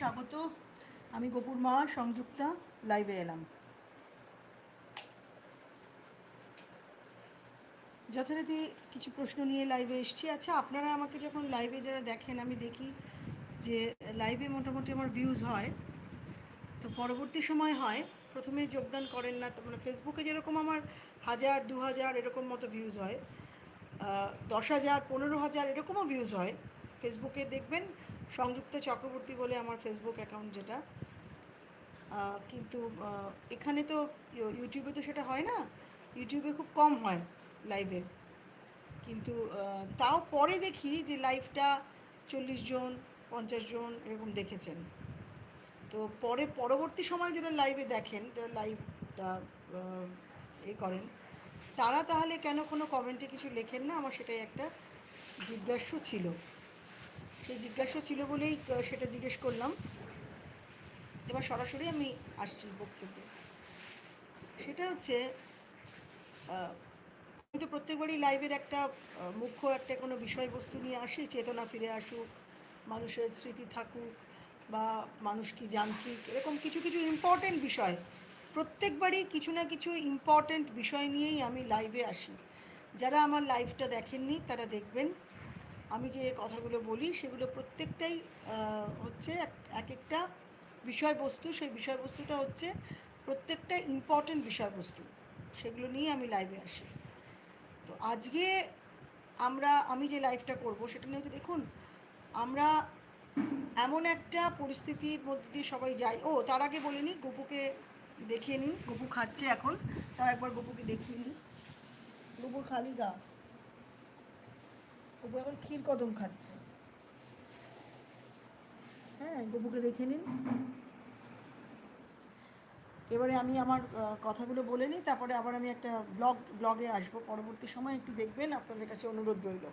স্বাগত। আমি গোপুর মা, সংযুক্তা লাইভে এলাম। যথারীতি কিছু প্রশ্ন নিয়ে লাইভে এসেছি। আচ্ছা আপনারা আমাকে যখন লাইভে যারা দেখেন, আমি দেখি যে লাইভে মোটামুটি আমার ভিউজ হয়। তো পরবর্তী সময় হয়, প্রথমে যোগদান করেন না মানে ফেসবুকে যেরকম আমার হাজার, দু হাজার এরকম মতো ভিউজ হয় দশ হাজার, পনেরো হাজার এরকমও ভিউজ হয়। ফেসবুকে দেখবেন সংযুক্ত চক্রবর্তী বলে আমার ফেসবুক অ্যাকাউন্ট যেটা। কিন্তু এখানে তো ইউটিউবে তো সেটা হয় না। ইউটিউবে খুব কম হয় লাইভে কিন্তু তাও পরে দেখি যে লাইভটা চল্লিশ জন, পঞ্চাশ জন এরকম দেখেছেন। তো পরে, পরবর্তী সময় যারা লাইভে দেখেন, যারা লাইভটা এ করেন, তারা তাহলে কেন কোনো কমেন্টে কিছু লেখেন না? আমার সেটাই একটা জিজ্ঞাস্য ছিল। সেই জিজ্ঞাসা ছিল বলেই সেটা জিজ্ঞেস করলাম। এবার সরাসরি আমি আসছি বক্তব্যে। সেটা হচ্ছে আমি তো প্রত্যেকবারই লাইভের একটা মুখ্য একটা কোনো বিষয়বস্তু নিয়ে আসি, চেতনা ফিরে আসুক, মানুষের স্মৃতি থাকুক, বা মানুষ কি যান্ত্রিক, এরকম কিছু কিছু ইম্পর্টেন্ট বিষয়। প্রত্যেকবারই কিছু না কিছু ইম্পর্টেন্ট বিষয় নিয়েই আমি লাইভে আসি। যারা আমার লাইভটা দেখেননি, তারা দেখবেন আমি যে কথাগুলো বলি, সেগুলো প্রত্যেকটাই হচ্ছে এক- এক একটা বিষয়বস্তু। সেই বিষয়বস্তুটা হচ্ছে প্রত্যেকটা ইম্পর্টেন্ট বিষয়বস্তু। সেগুলো নিয়ে আমি লাইভে আসি। তো আজকে আমরা, আমি যে লাইভটা করব, সেটা নিয়ে হচ্ছে দেখুন, আমরা এমন একটা পরিস্থিতির মধ্যে দিয়ে সবাই যাই। ও, তার আগে বলে বলিনি গপুকে দেখিয়ে নিন গপু খাচ্ছে এখন। তাও একবার গপুকে দেখিয়ে নিই গপুর খালি গা। গপু এখন ক্ষীর কদম খাচ্ছে। হ্যাঁ গপুকে দেখে নিন। এবারে আমি আমার কথাগুলো বলে নিই, তারপরে আবার আমি একটা ব্লগ, ব্লগে আসব। পরবর্তী সময় একটু দেখবেন, আপনাদের কাছে অনুরোধ রইল।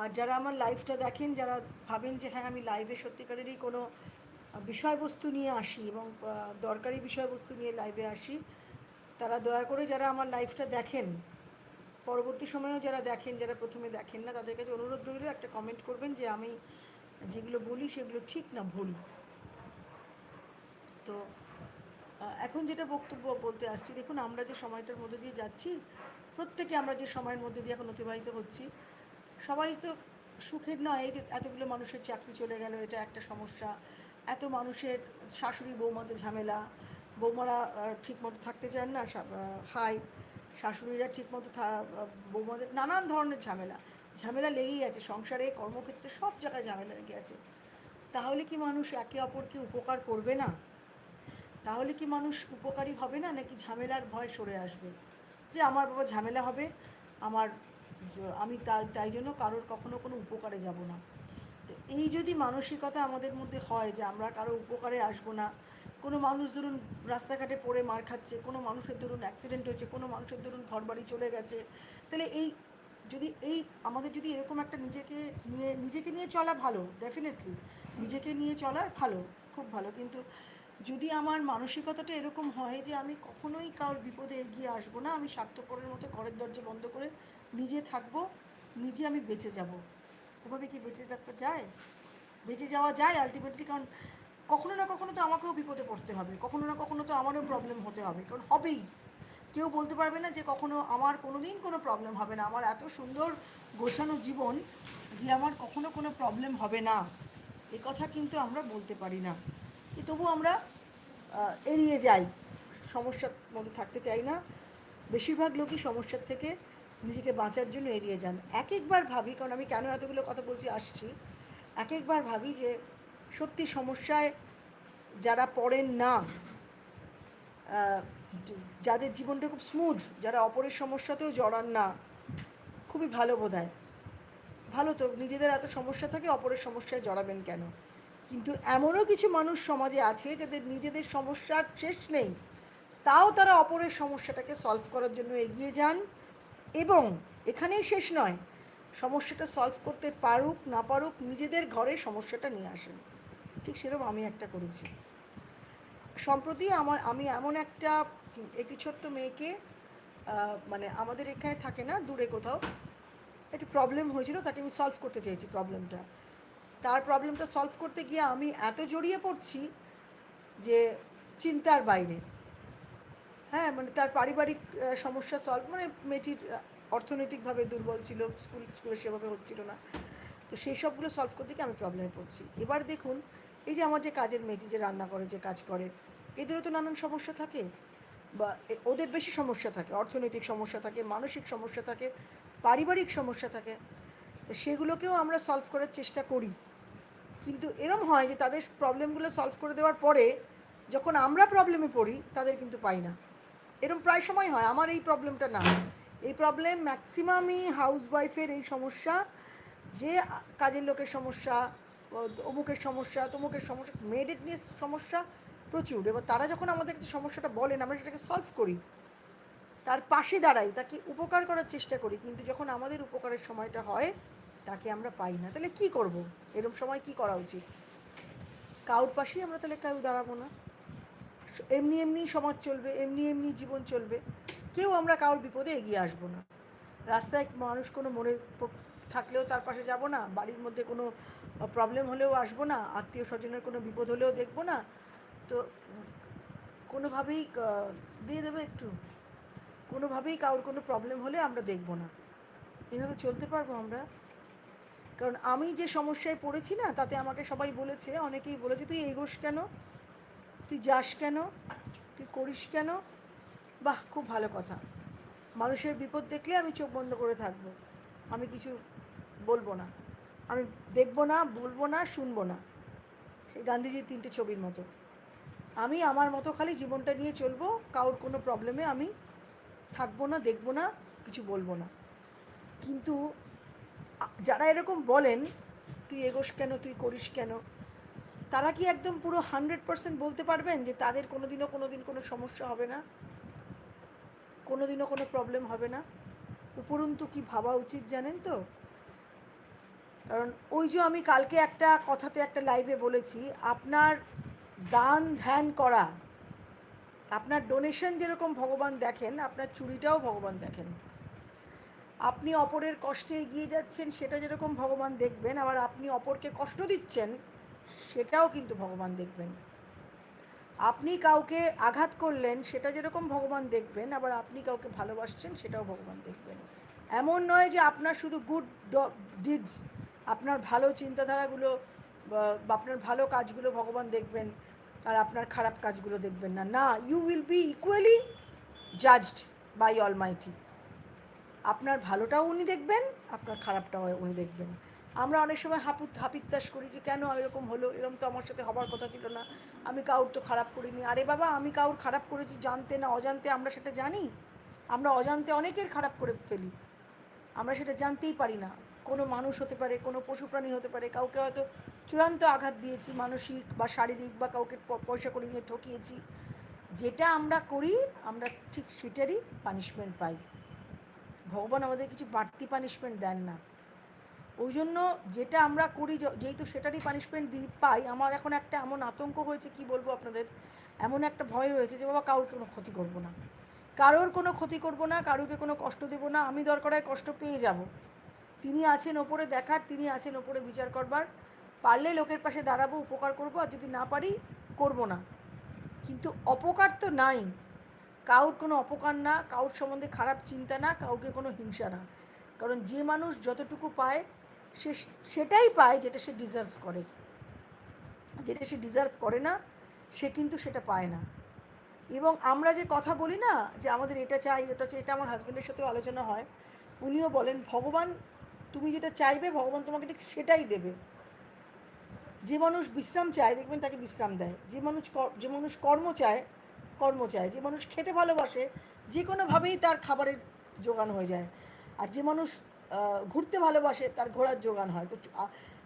আর যারা আমার লাইভটা দেখেন, যারা ভাবেন যে হ্যাঁ আমি লাইভে সত্যিকারেরই কোনো বিষয়বস্তু নিয়ে আসি এবং দরকারি বিষয়বস্তু নিয়ে লাইভে আসি, তারা দয়া করে যারা আমার লাইভটা দেখেন পরবর্তী সময়েও যারা দেখেন, যারা প্রথমে দেখেন না, তাদের কাছে অনুরোধ রইল, একটা কমেন্ট করবেন যে আমি যেগুলো বলি সেগুলো ঠিক না ভুল। তো এখন যেটা বক্তব্য বলতে আসছি, দেখুন আমরা যে সময়টার মধ্যে দিয়ে যাচ্ছি, প্রত্যেকে আমরা যে সময়ের মধ্যে দিয়ে এখন অতিবাহিত হচ্ছি, সবাই তো সুখের নয় এই যে এতগুলো মানুষের চাকরি চলে গেল, এটা একটা সমস্যা। এত মানুষের শাশুড়ি বৌমাদের ঝামেলা, বৌমারা ঠিক মতো থাকতে চান না খায় শাশুড়িরা ঠিক মতো বৌমাদের নানান ধরনের ঝামেলা। ঝামেলা লেগেই আছে, সংসারে, কর্মক্ষেত্রে সব জায়গায় ঝামেলা লেগে আছে। তাহলে কি মানুষ একে অপরকে উপকার করবে না? তাহলে কি মানুষ উপকারী হবে না, নাকি ঝামেলার ভয় সরে আসবে? যে আমার বাবা ঝামেলা হবে, আমার আমি তাই তাই জন্য কারোর কখনো কোনো উপকারে যাব না। এই যদি মানসিকতা আমাদের মধ্যে হয় যে আমরা কারও উপকারে আসব না কোনো মানুষ ধরুন রাস্তাঘাটে পড়ে মার খাচ্ছে, কোনো মানুষের ধরুন অ্যাক্সিডেন্ট হয়েছে, কোনো মানুষের ধরুন ঘরবাড়ি চলে গেছে, তাহলে এই যদি এই আমাদের যদি এরকম একটা নিজেকে নিয়ে নিজেকে নিয়ে চলা ভালো ডেফিনেটলি নিজেকে নিয়ে চলা ভালো, খুব ভালো, কিন্তু যদি আমার মানসিকতাটা এরকম হয় যে আমি কখনোই কারোর বিপদে এগিয়ে আসব না, আমি স্বার্থপরের মতো ঘরের দরজা বন্ধ করে নিজে থাকব, নিজে আমি বেঁচে যাব। ওভাবে কি বেঁচে থাকতে যায় বেঁচে যাওয়া যায় আলটিমেটলি কারণ কখনো না কখনো তো আমাকেও বিপদে পড়তে হবে, কখনো না কখনো তো আমারও প্রবলেম হতে হবে, কারণ হবেই। কেউ বলতে পারবে না যে কখনো আমার কোনো দিন কোনো প্রবলেম হবে না। আমার এত সুন্দর গোছানো জীবন যে আমার কখনো কোনো প্রবলেম হবে না। এ কথা কিন্তু আমরা বলতে পারি না। তবু আমরা এড়িয়ে যাই। সমস্যার মধ্যে থাকতে চাই না। বেশিরভাগ লোকই সমস্যার থেকে নিজেকে বাঁচার জন্য এড়িয়ে যান। এক একবার ভাবি, কারণ আমি কেন এতগুলো কথা বলছি, আসছি। এক একবার ভাবি যে সত্যি সমস্যায় যারা পড়েন না যাদের জীবনটা খুব স্মুথ যারা অপরের সমস্যাতেও জড়ান না, খুবই ভালো বোধ হয় ভালো তো, নিজেদের এত সমস্যা থাকে, অপরের সমস্যায় জড়াবেন কেন? কিন্তু এমনও কিছু মানুষ সমাজে আছে, যাদের নিজেদের সমস্যার শেষ নেই, তাও তারা অপরের সমস্যাটাকে সলভ করার জন্য এগিয়ে যান এবং এখানেই শেষ নয়, সমস্যাটা সলভ করতে পারুক, না পারুক, নিজেদের ঘরে সমস্যাটা নিয়ে আসেন। ঠিক সেরকম আমি একটা করেছি। সম্প্রতি আমার, আমি এমন একটা, একটি ছোট্ট মেয়েকে মানে আমাদের এখানে থাকে না, দূরে কোথাও, একটু প্রবলেম হয়েছিল, তাকে আমি সলভ করতে চেয়েছি প্রবলেমটা তার প্রবলেমটা সলভ করতে গিয়ে আমি এত জড়িয়ে পড়ছি যে চিন্তার বাইরে। হ্যাঁ মানে তার পারিবারিক সমস্যা সলভ মানে মেয়েটির অর্থনৈতিকভাবে দুর্বল ছিল, স্কুল, স্কুলে সেভাবে হচ্ছিল না। তো সেই সবগুলো সলভ করতে গিয়ে আমি প্রবলেমে পড়ছি। এবার দেখুন এই যে আমার যে কাজের মেয়েটি যে রান্না করে, যে কাজ করে, এদেরও তো নানান সমস্যা থাকে বা ওদের বেশি সমস্যা থাকে, অর্থনৈতিক সমস্যা থাকে, মানসিক সমস্যা থাকে, পারিবারিক সমস্যা থাকে। সেগুলোকেও আমরা সলভ করার চেষ্টা করি। কিন্তু এরম হয় যে তাদের প্রবলেমগুলো সলভ করে দেওয়ার পরে যখন আমরা প্রবলেমে পড়ি, তাদের কিন্তু পাই না। এরম প্রায় সময় হয়, আমার এই প্রবলেমটা না। এই প্রবলেম ম্যাক্সিমামই হাউস ওয়াইফের এই সমস্যা, যে কাজের লোকের সমস্যা অমুকের সমস্যা, তমুকের সমস্যা, মেয়েদের নিয়ে সমস্যা প্রচুর। এবার তারা যখন আমাদের সমস্যাটা বলেন, আমরা সেটাকে সলভ করি। তার পাশে দাঁড়াই, তাকে উপকার করার চেষ্টা করি, কিন্তু যখন আমাদের উপকারের সময়টা হয়, তাকে আমরা পাই না। তাহলে কি করব? এরকম সময় কি করা উচিত? কাউর পাশেই আমরা তাহলে কেউ দাঁড়াবো না। এমনি এমনি সমাজ চলবে, এমনি এমনি জীবন চলবে। কেউ আমরা কারোর বিপদে এগিয়ে আসব না। রাস্তায় মানুষ কোনো মনে থাকলেও তার পাশে যাব না। বাড়ির মধ্যে কোনো প্রবলেম হলেও আসব না, আত্মীয় স্বজনের কোনো বিপদ হলেও দেখব না, তো কোনোভাবেই দিয়ে দেবে একটু। কোনোভাবেই কারোর কোনো প্রবলেম হলে আমরা দেখব না। এভাবে চলতে পারব আমরা? কারণ আমি যে সমস্যায় পড়েছি না, তাতে আমাকে সবাই বলেছে, অনেকেই বলেছে, তুই এগোস কেন? তুই যাস কেন? তুই করিস কেন? বাহ, খুব ভালো কথা। মানুষের বিপদ দেখলে আমি চোখ বন্ধ করে থাকব। আমি কিছু বলব না। আমি দেখব না, বলব না, শুনব না। সেই গান্ধীজির তিনটে ছবির মতো। আমি আমার মতো খালি জীবনটা নিয়ে চলবো, কারোর কোনো প্রবলেমে আমি থাকব না, দেখব না, কিছু বলব না। কিন্তু যারা এরকম বলেন, তুই এগোস কেন, তুই করিস কেন? তারা কি একদম পুরো হান্ড্রেড পার্সেন্ট বলতে পারবেন যে তাদের কোনোদিনও কোনো দিন কোনো সমস্যা হবে না? কোনোদিনও কোনো প্রবলেম হবে না? উপরন্তু কি ভাবা উচিত জানেন তো? কারণ ওই যে আমি কালকে একটা কথাতে একটা লাইভে বলেছি, আপনার দান ধ্যান করা, আপনার ডোনেশন যেরকম ভগবান দেখেন, আপনার চুরিটাও ভগবান দেখেন। আপনি অপরের কষ্টে এগিয়ে যাচ্ছেন, সেটা যেরকম ভগবান দেখবেন, আবার আপনি অপরকে কষ্ট দিচ্ছেন, সেটাও কিন্তু ভগবান দেখবেন। আপনি কাউকে আঘাত করলেন, সেটা যেরকম ভগবান দেখবেন, আবার আপনি কাউকে ভালোবাসছেন, সেটাও ভগবান দেখবেন। এমন নয় যে আপনার শুধু গুড ডিডস আপনার ভালো চিন্তাধারাগুলো বা আপনার ভালো কাজগুলো ভগবান দেখবেন, আর আপনার খারাপ কাজগুলো দেখবেন না। না you will be equally judged by almighty আপনার ভালোটাও উনি দেখবেন, আপনার খারাপটাও উনি দেখবেন। আমরা অনেক সময় হাপুত হাপিত্তাস করি যে, কেন এরকম হলো? এরকম তো আমার সাথে হবার কথা ছিল না। আমি কাউর তো খারাপ করিনি। আরে বাবা, আমি কাউর খারাপ করেছি জানতে না অজান্তে আমরা সেটা জানি? আমরা অজান্তে অনেকের খারাপ করে ফেলি। আমরা সেটা জানতেই পারি না। কোনো মানুষ হতে পারে, কোনো পশু প্রাণী হতে পারে, কাউকে হয়তো চূড়ান্ত আঘাত দিয়েছি মানসিক বা শারীরিক বা কাউকে পয়সা করে নিয়ে ঠকিয়েছি। যেটা আমরা করি, আমরা ঠিক সেটারই পানিশমেন্ট পাই। ভগবান আমাদের কিছু বাড়তি পানিশমেন্ট দেন না। ওই জন্য যেটা আমরা করি যেহেতু সেটারই পানিশমেন্ট দিই পাই, আমার এখন একটা এমন আতঙ্ক হয়েছে, কি বলব আপনাদের? এমন একটা ভয় হয়েছে যে, বাবা, কারোর কোনো ক্ষতি করব না। কারোর কোনো ক্ষতি করব না, কারোকে কোনো কষ্ট দেব না, আমি দরকার হয় কষ্ট পেয়ে যাব। তিনি আছেন ওপরে দেখার, তিনি আছেন ওপরে বিচার করবার। পারলে লোকের পাশে দাঁড়াবো, উপকার করব, আর যদি না পারি, করব না। কিন্তু অপকার তো নাই। কাউর কোনো অপকার না, কাউর সম্বন্ধে খারাপ চিন্তা না, কাউকে কোনো হিংসা না। কারণ যে মানুষ যতটুকু পায়, সে সেটাই পায় যেটা সে ডিজার্ভ করে। যেটা সে ডিজার্ভ করে না, সে কিন্তু সেটা পায় না। এবং আমরা যে কথা বলি না, যে আমাদের এটা চাই ওটা চাই, এটা আমার হাজব্যান্ডের সাথেও আলোচনা হয়, উনিও বলেন, ভগবান তুমি যেটা চাইবে, ভগবান তোমাকে ঠিক সেটাই দেবে। যে মানুষ বিশ্রাম চায়, দেখবেন তাকে বিশ্রাম দেয়। যে মানুষ যে মানুষ কর্ম চায় কর্ম চায়। যে মানুষ খেতে ভালোবাসে, যে কোনোভাবেই তার খাবারের জোগান হয়ে যায়। আর যে মানুষ ঘুরতে ভালোবাসে, তার ঘোরার যোগান হয়। তো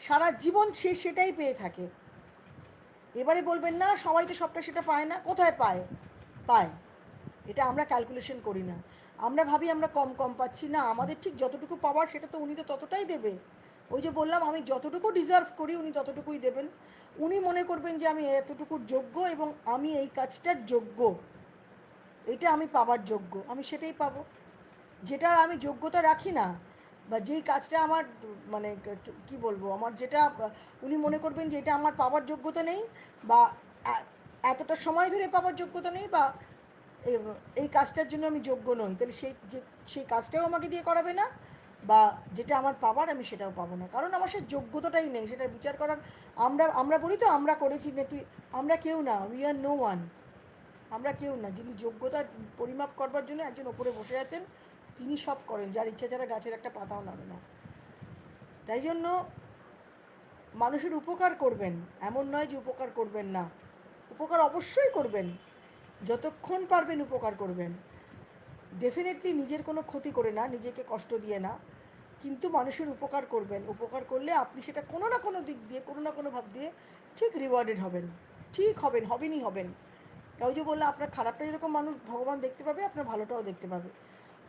সারা জীবন সে সেটাই পেয়ে থাকে। এবারে বলবেন, না, সবাই তো সবটা সেটা পায় না। কোথায় পায়? পায়। এটা আমরা ক্যালকুলেশন করি না। আমরা ভাবি আমরা কম কম পাচ্ছি। না, আমাদের ঠিক যতটুকু পাওয়ার সেটা তো উনি তো ততটাই দেবে। ওই যে বললাম, আমি যতটুকু ডিজার্ভ করি উনি ততটুকুই দেবেন। উনি মনে করবেন যে আমি এতটুকুর যোগ্য এবং আমি এই কাজটার যোগ্য। এটা আমি পাবার যোগ্য, আমি সেটাই পাবো। যেটা আমি যোগ্যতা রাখি না, বা যেই কাজটা আমার মানে ক- বলব, আমার যেটা, উনি মনে করবেন যে এটা আমার পাওয়ার যোগ্যতা নেই, বা এতটা সময় ধরে পাওয়ার যোগ্যতা নেই, বা এই কাজটার জন্য আমি যোগ্য নই। তাহলে সেই, যে, সেই কাজটাও আমাকে দিয়ে করাবে না, বা যেটা আমার পাবার আমি সেটাও পাবো না। কারণ আমার সে যোগ্যতাটাই নেই সেটা বিচার করার। আমরা আমরা বলি তো, আমরা করেছি, না তুই, আমরা কেউ না উই আর নো ওয়ান আমরা কেউ না, যিনি যোগ্যতা পরিমাপ করবার জন্য একজন ওপরে বসে আছেন, তিনি সব করেন, যার ইচ্ছা ছাড়া গাছের একটা পাতাও নাড়ে না। তাই জন্য মানুষের উপকার করবেন, এমন নয় যে উপকার করবেন না। উপকার অবশ্যই করবেন। যতক্ষণ পারবেন উপকার করবেন। ডেফিনেটলি নিজের কোনো ক্ষতি করে না, নিজেকে কষ্ট দিয়ে না। কিন্তু মানুষের উপকার করবেন। উপকার করলে আপনি সেটা কোনো না কোনো দিক দিয়ে, কোনো না কোনো ভাব দিয়ে ঠিক রিওয়ার্ডেড হবেন। ঠিক হবেন, হবেনই হবেন। কেউ যে বললে, আপনার খারাপটা যেরকম মানুষ ভগবান দেখতে পাবে, আপনার ভালোটাও দেখতে পাবে।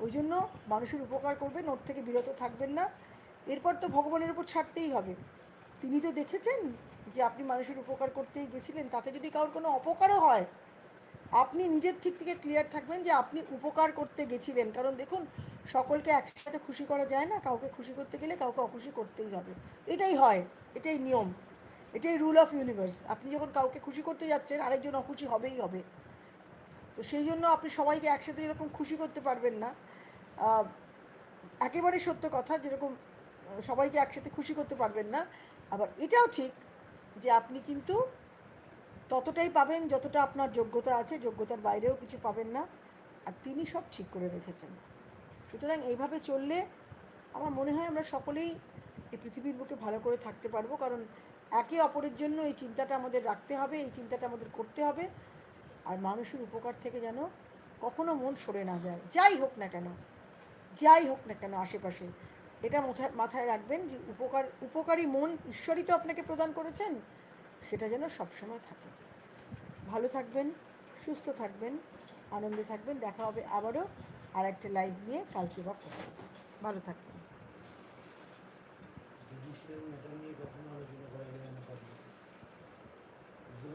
ওই জন্য মানুষের উপকার করবেন, ওর থেকে বিরত থাকবেন না। এরপর তো ভগবানের উপর ছাড়তেই হবে। তিনি তো দেখেছেন যে আপনি মানুষের উপকার করতেই গেছিলেন, তাতে যদি কারোর কোনো অপকারও হয় আপনি নিজের দিক থেকে ক্লিয়ার থাকবেন যে আপনি উপকার করতে গেছিলেন। কারণ দেখুন, সকলকে একসাথে খুশি করা যায় না, কাউকে খুশি করতে গেলে কাউকে অখুশি করতেই হবে। এটাই হয়, এটাই নিয়ম, এটাই রুল অফ ইউনিভার্স আপনি যখন কাউকে খুশি করতে যাচ্ছেন, আরেকজন অখুশি হবেই হবে। তো সেই জন্য আপনি সবাইকে একসাথে এরকম খুশি করতে পারবেন না। একেবারে সত্য কথা, যেরকম সবাইকে একসাথে খুশি করতে পারবেন না। আবার এটাও ঠিক যে আপনি কিন্তু ততটাই পাবেন যতটা আপনার যোগ্যতা আছে, যোগ্যতার বাইরেও কিছু পাবেন না। আর তিনি সব ঠিক করে রেখেছেন। সুতরাং এইভাবে চললে আমার মনে হয় আমরা সকলেই এই পৃথিবীর বুকে ভালো করে থাকতে পারব। কারণ একে অপরের জন্য এই চিন্তাটা আমাদের রাখতে হবে, এই চিন্তাটা আমাদের করতে হবে। আর মানুষের উপকার থেকে যেন কখনো মন সরে না যায়। যাই হোক না কেন, যাই হোক না কেন আশেপাশে, এটা মাথায় মাথায় রাখবেন যে উপকার, উপকারী মন ঈশ্বরই তো আপনাকে প্রদান করেছেন। সেটা যেন সবসময় থাকে। ভালো থাকবেন, সুস্থ থাকবেন, আনন্দে থাকবেন। দেখা হবে আবারও আর একটা লাইভ নিয়ে। কালকে বা ভালো থাকবেন।